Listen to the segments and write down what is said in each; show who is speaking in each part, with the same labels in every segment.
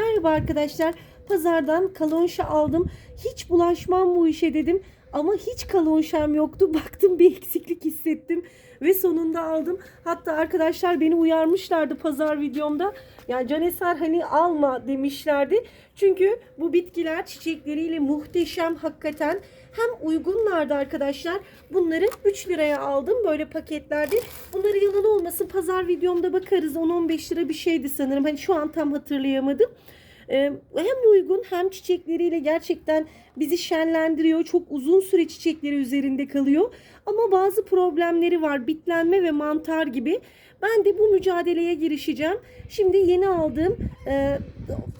Speaker 1: Merhaba arkadaşlar. Pazardan kalonşa aldım. Hiç bulaşmam bu işe dedim. Ama hiç kalonşam yoktu. Baktım bir eksiklik hissettim. Ve sonunda aldım. Hatta arkadaşlar beni uyarmışlardı pazar videomda. Yani Caneser hani alma demişlerdi. Çünkü bu bitkiler çiçekleriyle muhteşem hakikaten. Hem uygunlardı arkadaşlar. Bunları 3 liraya aldım böyle paketlerde. Bunları yalan olmasın pazar videomda bakarız. 10-15 lira bir şeydi sanırım. Hani şu an tam hatırlayamadım. Ee, hem uygun hem çiçekleriyle gerçekten bizi şenlendiriyor. Çok uzun süre çiçekleri üzerinde kalıyor. Ama bazı problemleri var. Bitlenme ve mantar gibi. Ben de bu mücadeleye girişeceğim. Şimdi yeni aldığım e,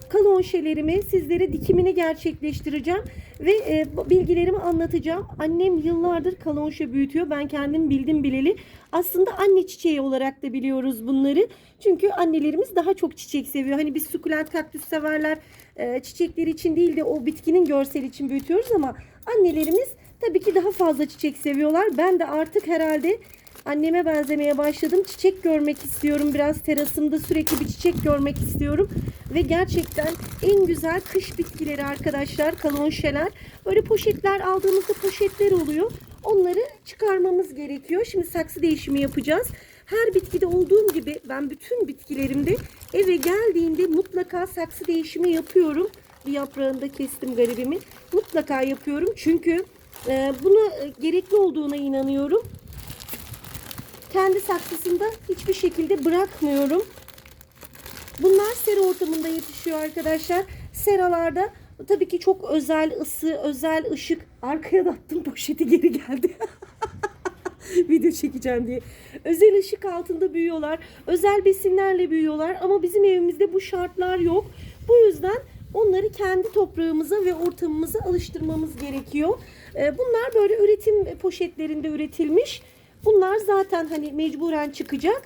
Speaker 1: kalonşelerimi sizlere dikimini gerçekleştireceğim ve e, bilgilerimi anlatacağım. Annem yıllardır kalonşe büyütüyor. Ben kendim bildim bileli. Aslında anne çiçeği olarak da biliyoruz bunları. Çünkü annelerimiz daha çok çiçek seviyor. Hani biz sukulent kaktüs severler e, çiçekleri için değil de o bitkinin görsel için büyütüyoruz ama annelerimiz tabii ki daha fazla çiçek seviyorlar. Ben de artık herhalde anneme benzemeye başladım. Çiçek görmek istiyorum. Biraz terasımda sürekli bir çiçek görmek istiyorum. Ve gerçekten en güzel kış bitkileri arkadaşlar kalonşeler. Böyle poşetler aldığımızda poşetler oluyor. Onları çıkarmamız gerekiyor. Şimdi saksı değişimi yapacağız. Her bitkide olduğum gibi ben bütün bitkilerimde eve geldiğinde mutlaka saksı değişimi yapıyorum. Bir yaprağını da kestim garibimi. Mutlaka yapıyorum. Çünkü e, buna e, gerekli olduğuna inanıyorum. Kendi saksısında hiçbir şekilde bırakmıyorum. Bunlar sera ortamında yetişiyor arkadaşlar. Seralarda tabii ki çok özel ısı, özel ışık. Arkaya da attım poşeti geri geldi. Video çekeceğim diye. Özel ışık altında büyüyorlar. Özel besinlerle büyüyorlar. Ama bizim evimizde bu şartlar yok. Bu yüzden onları kendi toprağımıza ve ortamımıza alıştırmamız gerekiyor. Ee, Bunlar böyle üretim poşetlerinde üretilmiş. Bunlar zaten hani mecburen çıkacak.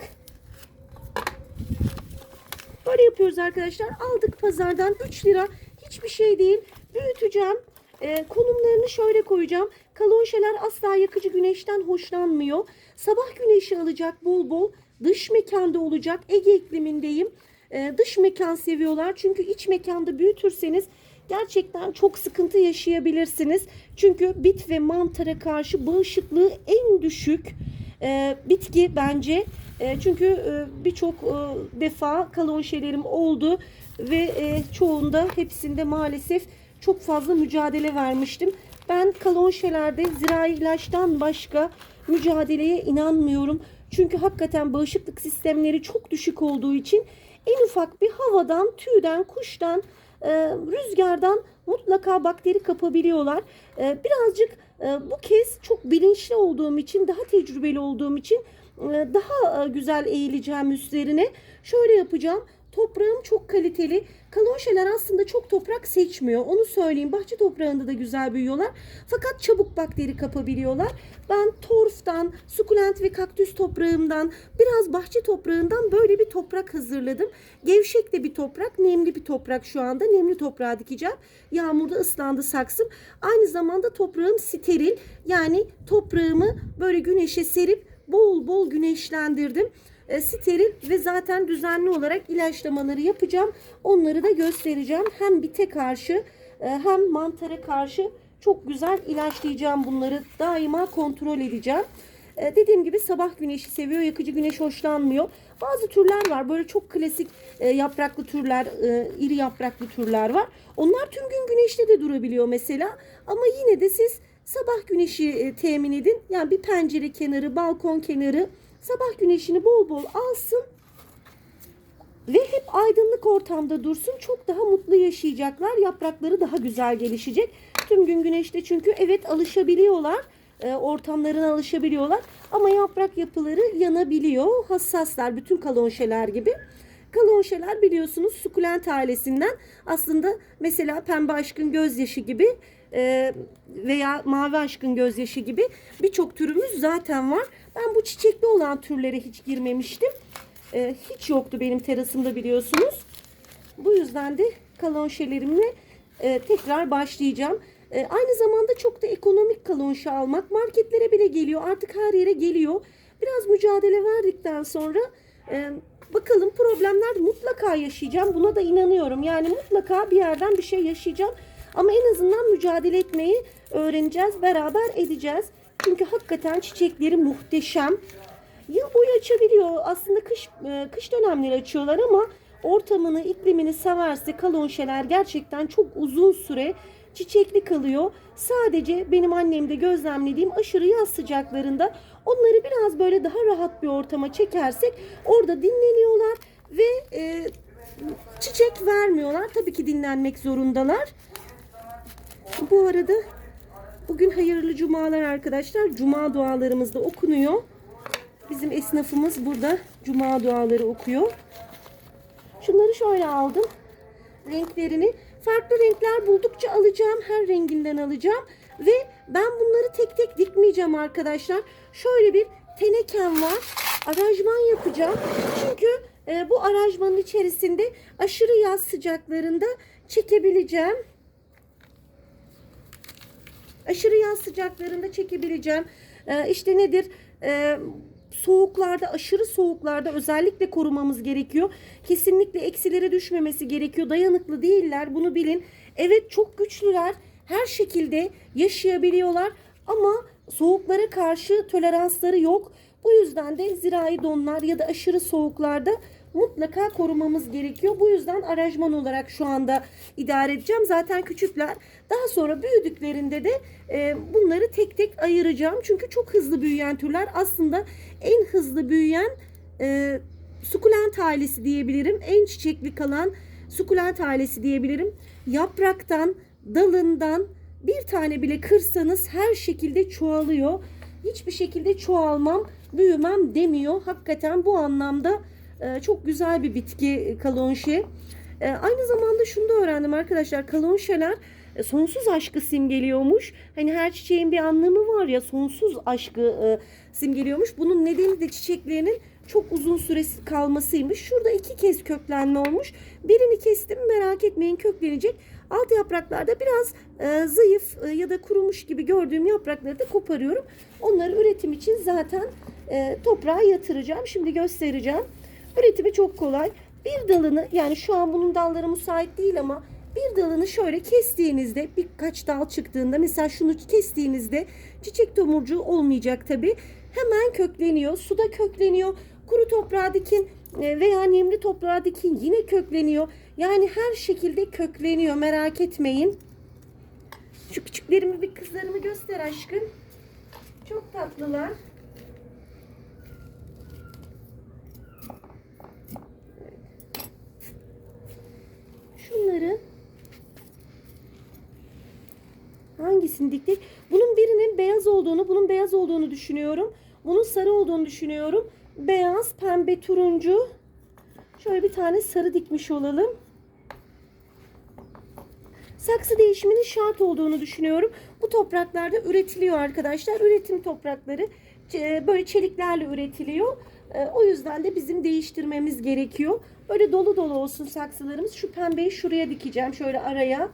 Speaker 1: Böyle yapıyoruz arkadaşlar. Aldık pazardan 3 lira. Hiçbir şey değil. Büyüteceğim. Ee, konumlarını şöyle koyacağım. Kalonşeler asla yakıcı güneşten hoşlanmıyor. Sabah güneşi alacak bol bol. Dış mekanda olacak. Ege iklimindeyim. Ee, dış mekan seviyorlar. Çünkü iç mekanda büyütürseniz gerçekten çok sıkıntı yaşayabilirsiniz. Çünkü bit ve mantara karşı bağışıklığı en düşük e, bitki bence. E, çünkü e, birçok e, defa kalonşelerim oldu ve e, çoğunda hepsinde maalesef çok fazla mücadele vermiştim. Ben kalonşelerde zirai ilaçtan başka mücadeleye inanmıyorum. Çünkü hakikaten bağışıklık sistemleri çok düşük olduğu için en ufak bir havadan, tüyden, kuştan, e, rüzgardan mutlaka bakteri kapabiliyorlar. E, birazcık e, bu kez çok bilinçli olduğum için, daha tecrübeli olduğum için e, daha e, güzel eğileceğim üstlerine. Şöyle yapacağım. Toprağım çok kaliteli. Kalonşeler aslında çok toprak seçmiyor. Onu söyleyeyim. Bahçe toprağında da güzel büyüyorlar. Fakat çabuk bakteri kapabiliyorlar. Ben torftan, sukulent ve kaktüs toprağımdan, biraz bahçe toprağından böyle bir toprak hazırladım. Gevşek de bir toprak, nemli bir toprak şu anda. Nemli toprağa dikeceğim. Yağmurda ıslandı saksım. Aynı zamanda toprağım steril. Yani toprağımı böyle güneşe serip bol bol güneşlendirdim e, steril ve zaten düzenli olarak ilaçlamaları yapacağım. Onları da göstereceğim. Hem bite karşı e, hem mantara karşı çok güzel ilaçlayacağım bunları. Daima kontrol edeceğim. E, dediğim gibi sabah güneşi seviyor. Yakıcı güneş hoşlanmıyor. Bazı türler var. Böyle çok klasik e, yapraklı türler, iri yapraklı türler var. Onlar tüm gün güneşte de durabiliyor mesela. Ama yine de siz sabah güneşi temin edin. Yani bir pencere kenarı, balkon kenarı sabah güneşini bol bol alsın ve hep aydınlık ortamda dursun. Çok daha mutlu yaşayacaklar. Yaprakları daha güzel gelişecek. Tüm gün güneşte çünkü evet alışabiliyorlar. E, ortamlarına alışabiliyorlar. Ama yaprak yapıları yanabiliyor. Hassaslar bütün kalonşeler gibi. Kalonşeler biliyorsunuz sukulent ailesinden aslında mesela pembe aşkın gözyaşı gibi e, veya mavi aşkın gözyaşı gibi birçok türümüz zaten var. Ben bu çiçekli olan türlere hiç girmemiştim. E, hiç yoktu benim terasımda biliyorsunuz. Bu yüzden de kalonşelerimle e, tekrar başlayacağım. E, aynı zamanda çok da ekonomik kalonşa almak marketlere bile geliyor. Artık her yere geliyor. Biraz mücadele verdikten sonra e, bakalım problemler mutlaka yaşayacağım. Buna da inanıyorum. Yani mutlaka bir yerden bir şey yaşayacağım. Ama en azından mücadele etmeyi öğreneceğiz. Beraber edeceğiz. Çünkü hakikaten çiçekleri muhteşem. Yıl boyu açabiliyor. Aslında kış e, kış dönemleri açıyorlar ama ortamını, iklimini severse kalonşeler gerçekten çok uzun süre çiçekli kalıyor. Sadece benim annemde gözlemlediğim aşırı yaz sıcaklarında onları biraz böyle daha rahat bir ortama çekersek orada dinleniyorlar ve e, çiçek vermiyorlar. Tabii ki dinlenmek zorundalar. Bu arada bugün hayırlı cumalar arkadaşlar. Cuma dualarımız da okunuyor. Bizim esnafımız burada cuma duaları okuyor. Şunları şöyle aldım. Renklerini. Farklı renkler buldukça alacağım. Her renginden alacağım. Ve ben bunları tek tek dikmeyeceğim arkadaşlar. Şöyle bir tenekem var. Aranjman yapacağım. Çünkü e, bu aranjmanın içerisinde aşırı yaz sıcaklarında çekebileceğim. Aşırı yaz sıcaklarında çekebileceğim. E, işte nedir? E, soğuklarda aşırı soğuklarda özellikle korumamız gerekiyor. Kesinlikle eksilere düşmemesi gerekiyor. Dayanıklı değiller bunu bilin. Evet çok güçlüler. Her şekilde yaşayabiliyorlar ama soğuklara karşı toleransları yok. Bu yüzden de zirai donlar ya da aşırı soğuklarda mutlaka korumamız gerekiyor. Bu yüzden aranjman olarak şu anda idare edeceğim. Zaten küçükler. Daha sonra büyüdüklerinde de e, bunları tek tek ayıracağım. Çünkü çok hızlı büyüyen türler. Aslında en hızlı büyüyen e, sukulent ailesi diyebilirim. En çiçekli kalan sukulent ailesi diyebilirim. Yapraktan, dalından bir tane bile kırsanız her şekilde çoğalıyor. Hiçbir şekilde çoğalmam, büyümem demiyor. Hakikaten bu anlamda e, çok güzel bir bitki kalonşe. E, aynı zamanda şunu da öğrendim arkadaşlar. Kalonşeler e, sonsuz aşkı simgeliyormuş. Hani her çiçeğin bir anlamı var ya sonsuz aşkı e, simgeliyormuş. Bunun nedeni de çiçeklerinin çok uzun süresi kalmasıymış. Şurada iki kez köklenme olmuş. Birini kestim merak etmeyin köklenecek. Alt yapraklarda biraz e, zayıf e, ya da kurumuş gibi gördüğüm yaprakları da koparıyorum. Onları üretim için zaten e, toprağa yatıracağım. Şimdi göstereceğim. Üretimi çok kolay. Bir dalını yani şu an bunun dalları müsait değil ama bir dalını şöyle kestiğinizde birkaç dal çıktığında mesela şunu kestiğinizde çiçek tomurcuğu olmayacak tabi. Hemen kökleniyor. Suda kökleniyor. Kuru toprağa dikin e, veya nemli toprağa dikin yine kökleniyor. Yani her şekilde kökleniyor merak etmeyin. Şu küçüklerimi bir kızlarımı göster aşkım. Çok tatlılar. Şunları hangisini diktik? Bunun birinin beyaz olduğunu, bunun beyaz olduğunu düşünüyorum. Bunun sarı olduğunu düşünüyorum. Beyaz, pembe, turuncu. Şöyle bir tane sarı dikmiş olalım. Saksı değişiminin şart olduğunu düşünüyorum. Bu topraklarda üretiliyor arkadaşlar. Üretim toprakları e, böyle çeliklerle üretiliyor. E, O yüzden de bizim değiştirmemiz gerekiyor. Böyle dolu dolu olsun saksılarımız. Şu pembeyi şuraya dikeceğim. Şöyle araya.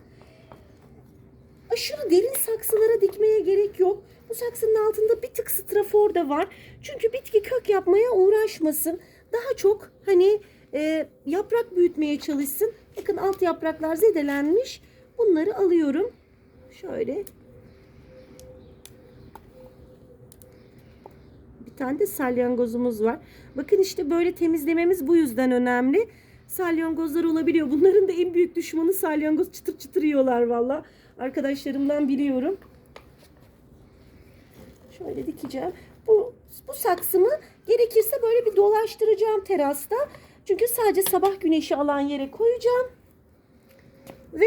Speaker 1: Aşırı derin saksılara dikmeye gerek yok. Bu saksının altında bir tık strafor da var. Çünkü bitki kök yapmaya uğraşmasın. Daha çok hani e, yaprak büyütmeye çalışsın. Bakın alt yapraklar zedelenmiş. Bunları alıyorum. Şöyle. Bir tane de salyangozumuz var. Bakın işte böyle temizlememiz bu yüzden önemli. Salyangozlar olabiliyor. Bunların da en büyük düşmanı salyangoz çıtır çıtır yiyorlar valla. Arkadaşlarımdan biliyorum. Şöyle dikeceğim. Bu, bu saksımı gerekirse böyle bir dolaştıracağım terasta. Çünkü sadece sabah güneşi alan yere koyacağım. Ve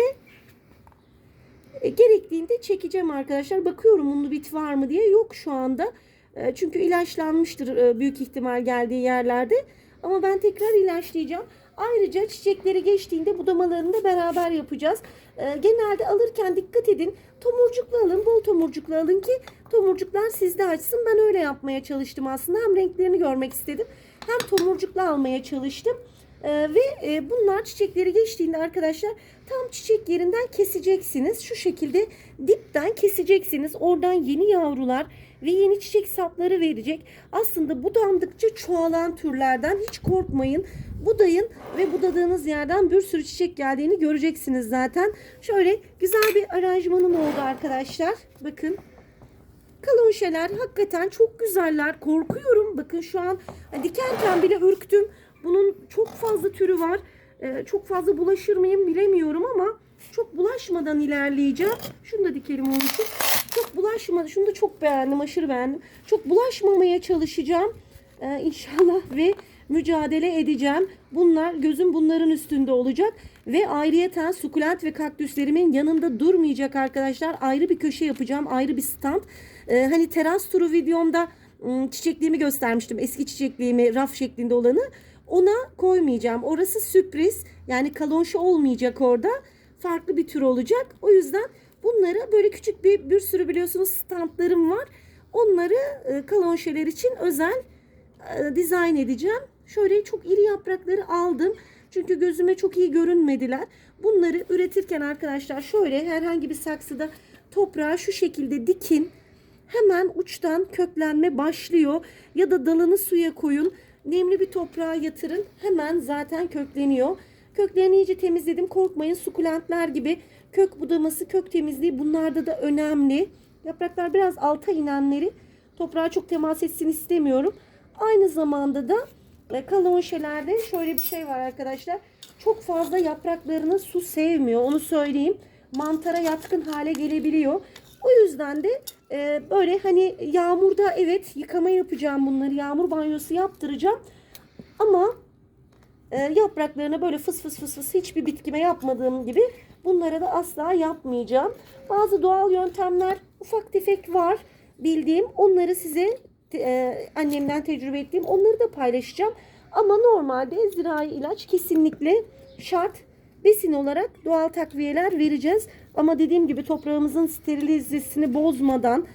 Speaker 1: e, gerektiğinde çekeceğim arkadaşlar. Bakıyorum unlu bit var mı diye. Yok şu anda. E, çünkü ilaçlanmıştır e, büyük ihtimal geldiği yerlerde. Ama ben tekrar ilaçlayacağım. Ayrıca çiçekleri geçtiğinde budamalarını da beraber yapacağız. E, genelde alırken dikkat edin. Tomurcuklu alın, bol tomurcuklu alın ki tomurcuklar sizde açsın. Ben öyle yapmaya çalıştım aslında. Hem renklerini görmek istedim hem tomurcuklu almaya çalıştım. Ee, ve e, bunlar çiçekleri geçtiğinde arkadaşlar tam çiçek yerinden keseceksiniz. Şu şekilde dipten keseceksiniz. Oradan yeni yavrular ve yeni çiçek sapları verecek. Aslında budandıkça çoğalan türlerden hiç korkmayın. Budayın ve budadığınız yerden bir sürü çiçek geldiğini göreceksiniz zaten. Şöyle güzel bir aranjmanım oldu arkadaşlar. Bakın. Kalonşeler hakikaten çok güzeller. Korkuyorum. Bakın şu an dikerken bile ürktüm. Bunun çok fazla türü var. Ee, çok fazla bulaşır mıyım bilemiyorum ama çok bulaşmadan ilerleyeceğim. Şunu da dikelim onun için. Çok bulaşmadı. Şunu da çok beğendim. Aşırı beğendim. Çok bulaşmamaya çalışacağım. Ee, inşallah ve mücadele edeceğim. Bunlar gözüm bunların üstünde olacak. Ve ayrıyeten sukulent ve kaktüslerimin yanında durmayacak arkadaşlar. Ayrı bir köşe yapacağım. Ayrı bir stand. Ee, hani teras turu videomda ım, çiçekliğimi göstermiştim. Eski çiçekliğimi raf şeklinde olanı. Ona koymayacağım. Orası sürpriz. Yani kalonşa olmayacak orada. Farklı bir tür olacak. O yüzden bunları böyle küçük bir bir sürü biliyorsunuz standlarım var. Onları e, kalonşeler için özel e, dizayn edeceğim. Şöyle çok iri yaprakları aldım. Çünkü gözüme çok iyi görünmediler. Bunları üretirken arkadaşlar şöyle herhangi bir saksıda toprağa şu şekilde dikin. Hemen uçtan köklenme başlıyor. Ya da dalını suya koyun. Nemli bir toprağa yatırın. Hemen zaten kökleniyor. Köklerini iyice temizledim. Korkmayın sukulentler gibi kök budaması, kök temizliği bunlarda da önemli. Yapraklar biraz alta inenleri toprağa çok temas etsin istemiyorum. Aynı zamanda da e, kalonşelerde şöyle bir şey var arkadaşlar. Çok fazla yapraklarını su sevmiyor. Onu söyleyeyim. Mantara yatkın hale gelebiliyor. O yüzden de e, böyle hani yağmurda evet yıkama yapacağım bunları. Yağmur banyosu yaptıracağım. Ama e, yapraklarına böyle fıs fıs fıs fıs hiçbir bitkime yapmadığım gibi bunlara da asla yapmayacağım. Bazı doğal yöntemler ufak tefek var bildiğim. Onları size e, annemden tecrübe ettiğim onları da paylaşacağım. Ama normalde zirai ilaç kesinlikle şart. Besin olarak doğal takviyeler vereceğiz. Ama dediğim gibi toprağımızın sterilizesini bozmadan,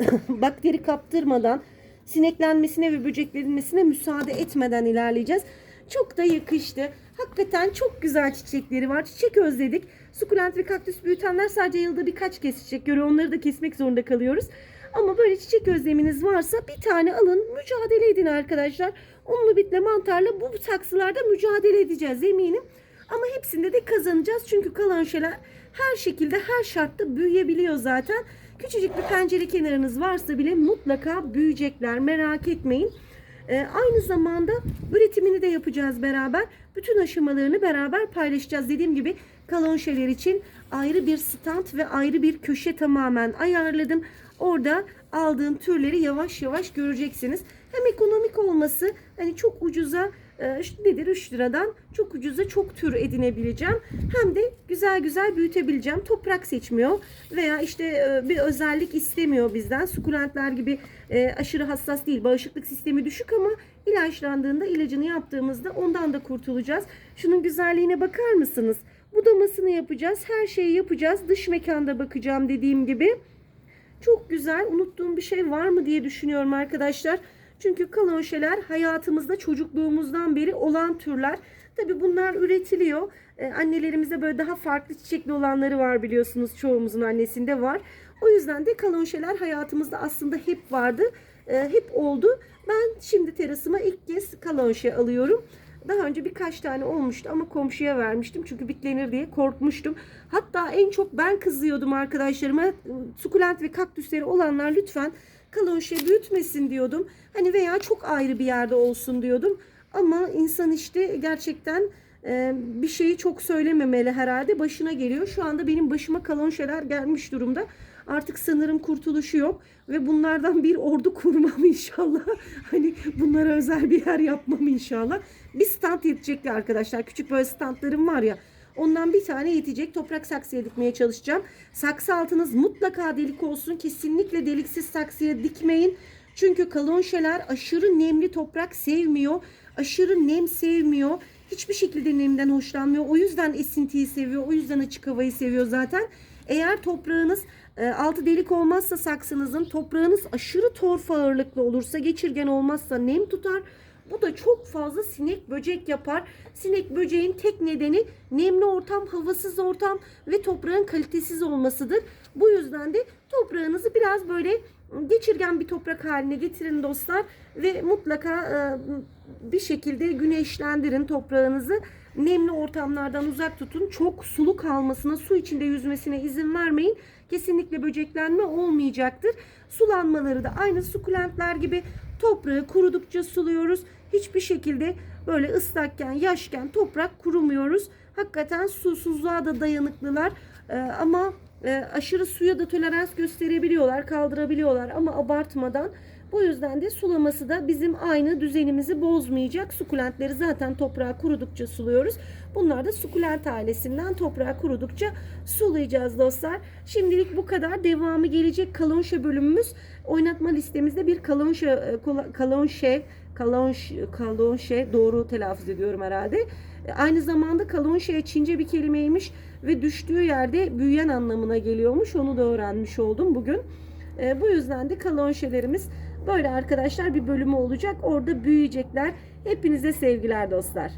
Speaker 1: bakteri kaptırmadan, sineklenmesine ve böceklenmesine müsaade etmeden ilerleyeceğiz. Çok da yakıştı. Hakikaten çok güzel çiçekleri var. Çiçek özledik. Sukulent ve kaktüs büyütenler sadece yılda birkaç kez çiçek görüyor. Onları da kesmek zorunda kalıyoruz. Ama böyle çiçek özleminiz varsa bir tane alın. Mücadele edin arkadaşlar. Unlu bitle mantarla bu saksılarda mücadele edeceğiz eminim. Ama hepsinde de kazanacağız. Çünkü kalan şeyler her şekilde her şartta büyüyebiliyor zaten. Küçücük bir pencere kenarınız varsa bile mutlaka büyüyecekler. Merak etmeyin. Ee, aynı zamanda üretimini de yapacağız beraber. Bütün aşamalarını beraber paylaşacağız. Dediğim gibi kalonşeler için ayrı bir stand ve ayrı bir köşe tamamen ayarladım. Orada aldığım türleri yavaş yavaş göreceksiniz. Hem ekonomik olması hani çok ucuza nedir 3 liradan çok ucuza çok tür edinebileceğim. Hem de güzel güzel büyütebileceğim. Toprak seçmiyor veya işte e, bir özellik istemiyor bizden. Sukulentler gibi e, aşırı hassas değil. Bağışıklık sistemi düşük ama ilaçlandığında ilacını yaptığımızda ondan da kurtulacağız. Şunun güzelliğine bakar mısınız? Budamasını yapacağız. Her şeyi yapacağız. Dış mekanda bakacağım dediğim gibi. Çok güzel. Unuttuğum bir şey var mı diye düşünüyorum arkadaşlar. Çünkü kalonşeler hayatımızda çocukluğumuzdan beri olan türler. Tabi bunlar üretiliyor. Ee, annelerimizde böyle daha farklı çiçekli olanları var biliyorsunuz. Çoğumuzun annesinde var. O yüzden de kalonşeler hayatımızda aslında hep vardı. Ee, hep oldu. Ben şimdi terasıma ilk kez kalonşe alıyorum. Daha önce birkaç tane olmuştu ama komşuya vermiştim. Çünkü bitlenir diye korkmuştum. Hatta en çok ben kızıyordum arkadaşlarıma. Sukulent ve kaktüsleri olanlar lütfen kalonşe büyütmesin diyordum. Hani veya çok ayrı bir yerde olsun diyordum. Ama insan işte gerçekten e, bir şeyi çok söylememeli herhalde. Başına geliyor. Şu anda benim başıma kalonşeler gelmiş durumda. Artık sanırım kurtuluşu yok ve bunlardan bir ordu kurmam inşallah. Hani bunlara özel bir yer yapmam inşallah. Bir stand yetecekti arkadaşlar. Küçük böyle standlarım var ya. Ondan bir tane yetecek. Toprak saksıya dikmeye çalışacağım. Saksı altınız mutlaka delik olsun. Kesinlikle deliksiz saksıya dikmeyin. Çünkü kalonşeler aşırı nemli toprak sevmiyor. Aşırı nem sevmiyor. Hiçbir şekilde nemden hoşlanmıyor. O yüzden esintiyi seviyor. O yüzden açık havayı seviyor zaten. Eğer toprağınız e, altı delik olmazsa saksınızın toprağınız aşırı torf ağırlıklı olursa geçirgen olmazsa nem tutar. Bu da çok fazla sinek böcek yapar. Sinek böceğin tek nedeni nemli ortam, havasız ortam ve toprağın kalitesiz olmasıdır. Bu yüzden de toprağınızı biraz böyle geçirgen bir toprak haline getirin dostlar ve mutlaka e, bir şekilde güneşlendirin toprağınızı. Nemli ortamlardan uzak tutun. Çok sulu kalmasına, su içinde yüzmesine izin vermeyin. Kesinlikle böceklenme olmayacaktır. Sulanmaları da aynı sukulentler gibi toprağı kurudukça suluyoruz. Hiçbir şekilde böyle ıslakken, yaşken toprak kurumuyoruz. Hakikaten susuzluğa da dayanıklılar. Ee, ama e, aşırı suya da tolerans gösterebiliyorlar, kaldırabiliyorlar ama abartmadan. Bu yüzden de sulaması da bizim aynı düzenimizi bozmayacak. Sukulentleri zaten toprağa kurudukça suluyoruz. Bunlar da sukulent ailesinden toprağa kurudukça sulayacağız dostlar. Şimdilik bu kadar. Devamı gelecek kalonşe bölümümüz. Oynatma listemizde bir kalonşe, e, kalonşe, kalonşe, kalonşe doğru telaffuz ediyorum herhalde. E, Aynı zamanda kalonşe Çince bir kelimeymiş ve düştüğü yerde büyüyen anlamına geliyormuş. Onu da öğrenmiş oldum bugün. E, bu yüzden de kalonşelerimiz böyle arkadaşlar bir bölümü olacak. Orada büyüyecekler. Hepinize sevgiler dostlar.